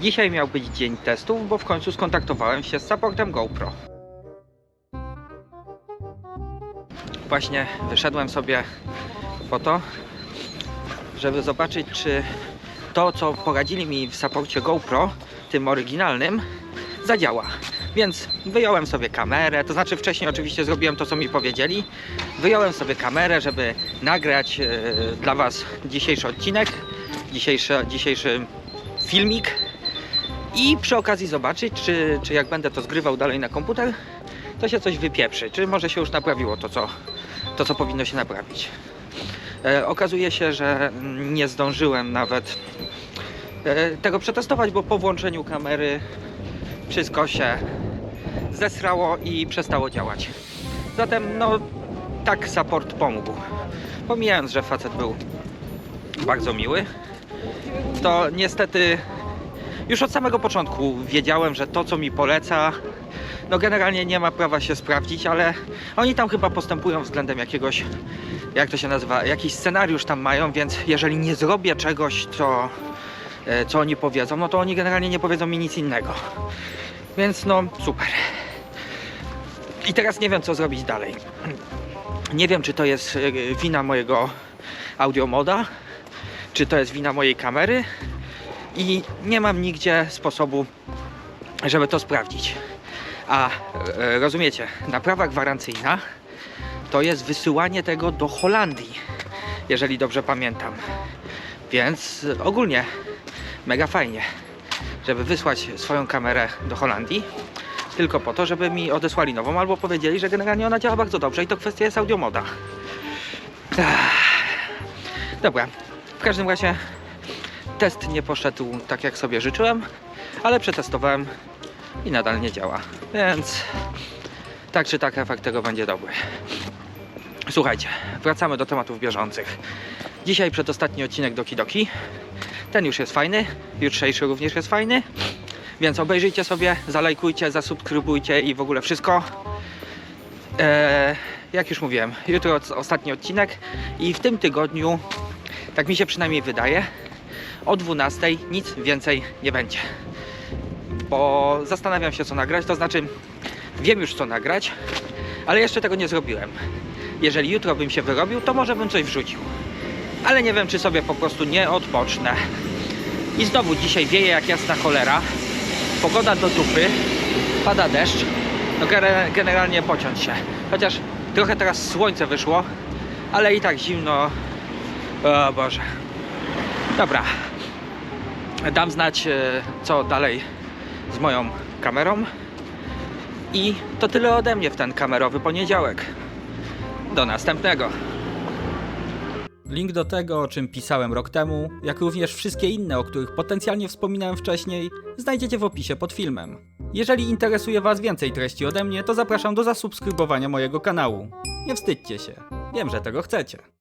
Dzisiaj miał być dzień testów, bo w końcu skontaktowałem się z supportem GoPro. Właśnie wyszedłem sobie po to, żeby zobaczyć, czy to, co poradzili mi w saporcie GoPro, tym oryginalnym, zadziała. Więc wyjąłem sobie kamerę, to znaczy wcześniej oczywiście zrobiłem to, co mi powiedzieli. Wyjąłem sobie kamerę, żeby nagrać e, dla Was dzisiejszy odcinek, dzisiejszy, dzisiejszy filmik i przy okazji zobaczyć, czy, czy jak będę to zgrywał dalej na komputer, to się coś wypieprzy, czy może się już naprawiło to, co, to, co powinno się naprawić. E, okazuje się, że nie zdążyłem nawet e, tego przetestować, bo po włączeniu kamery wszystko się zesrało i przestało działać. Zatem, no, tak support pomógł. Pomijając, że facet był bardzo miły, to niestety już od samego początku wiedziałem, że to, co mi poleca, no generalnie nie ma prawa się sprawdzić, ale oni tam chyba postępują względem jakiegoś, jak to się nazywa, jakiś scenariusz tam mają, więc jeżeli nie zrobię czegoś, co, e, co oni powiedzą, no to oni generalnie nie powiedzą mi nic innego. Więc no super. I teraz nie wiem, co zrobić dalej. Nie wiem, czy to jest e, wina mojego audiomoda, czy to jest wina mojej kamery i nie mam nigdzie sposobu, żeby to sprawdzić. A e, rozumiecie, naprawa gwarancyjna to jest wysyłanie tego do Holandii, jeżeli dobrze pamiętam. Więc ogólnie mega fajnie, żeby wysłać swoją kamerę do Holandii tylko po to, żeby mi odesłali nową albo powiedzieli, że generalnie ona działa bardzo dobrze i to kwestia jest audiomoda. Dobra, w każdym razie test nie poszedł tak jak sobie życzyłem, ale przetestowałem i nadal nie działa. Więc tak czy tak efekt tego będzie dobry. Słuchajcie, wracamy do tematów bieżących. Dzisiaj przedostatni odcinek Doki Doki. Ten już jest fajny, jutrzejszy również jest fajny. Więc obejrzyjcie sobie, zalajkujcie, zasubskrybujcie i w ogóle wszystko. Eee, jak już mówiłem, jutro ostatni odcinek i w tym tygodniu, tak mi się przynajmniej wydaje, o 12 nic więcej nie będzie. Bo zastanawiam się co nagrać, to znaczy wiem już co nagrać, ale jeszcze tego nie zrobiłem. Jeżeli jutro bym się wyrobił, to może bym coś wrzucił. Ale nie wiem, czy sobie po prostu nie odpocznę. I znowu dzisiaj wieje jak jasna cholera. Pogoda do dupy, pada deszcz. No gene- generalnie pociąć się. Chociaż trochę teraz słońce wyszło, ale i tak zimno. O Boże. Dobra. Dam znać, e, co dalej z moją kamerą. I to tyle ode mnie w ten kamerowy poniedziałek. Do następnego. Link do tego, o czym pisałem rok temu, jak również wszystkie inne, o których potencjalnie wspominałem wcześniej, znajdziecie w opisie pod filmem. Jeżeli interesuje Was więcej treści ode mnie, to zapraszam do zasubskrybowania mojego kanału. Nie wstydźcie się, wiem, że tego chcecie.